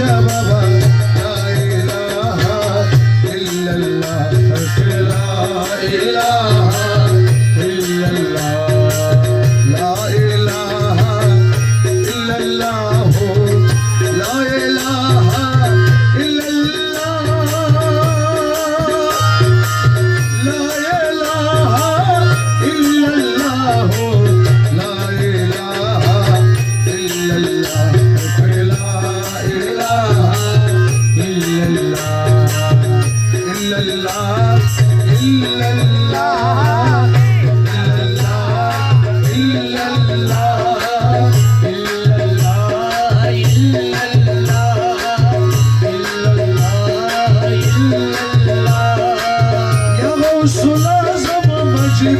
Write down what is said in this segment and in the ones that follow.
Yeah, bye-bye.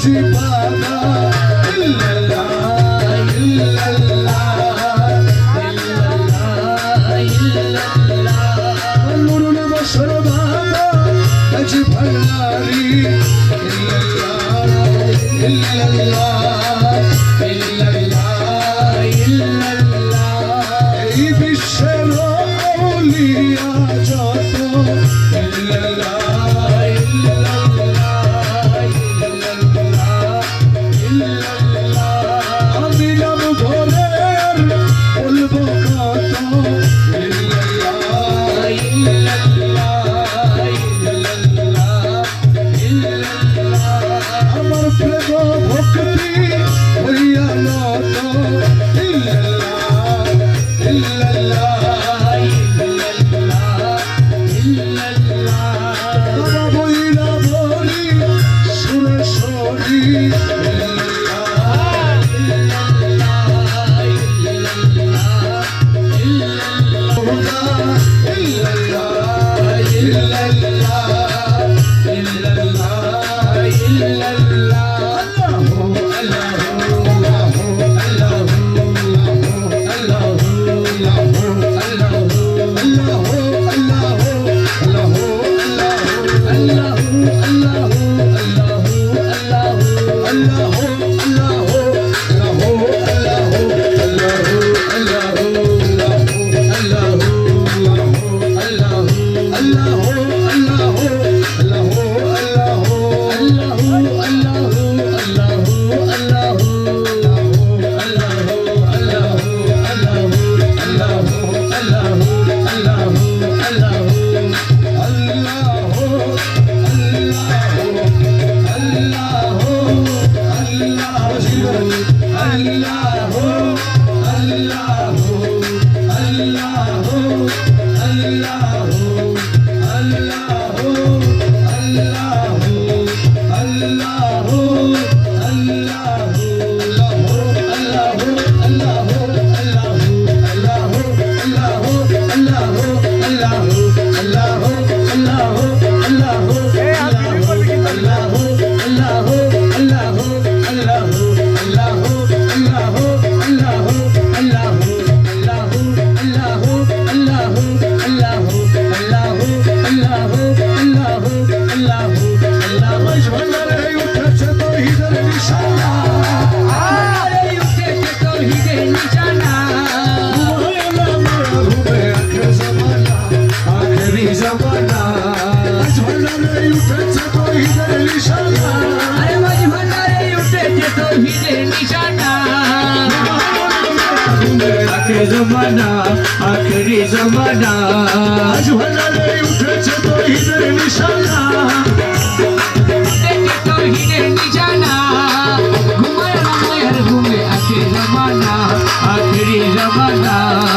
মুজি sorry আরে মাঝ ভান্ডারে উঠেছে তৌহিদের নিশানা আখের জমানা আখেরি জমানা আজ ভান্ডারে উঠেছে তহিদের নিশানা নিশানা জমানা, আখেরি জমানা।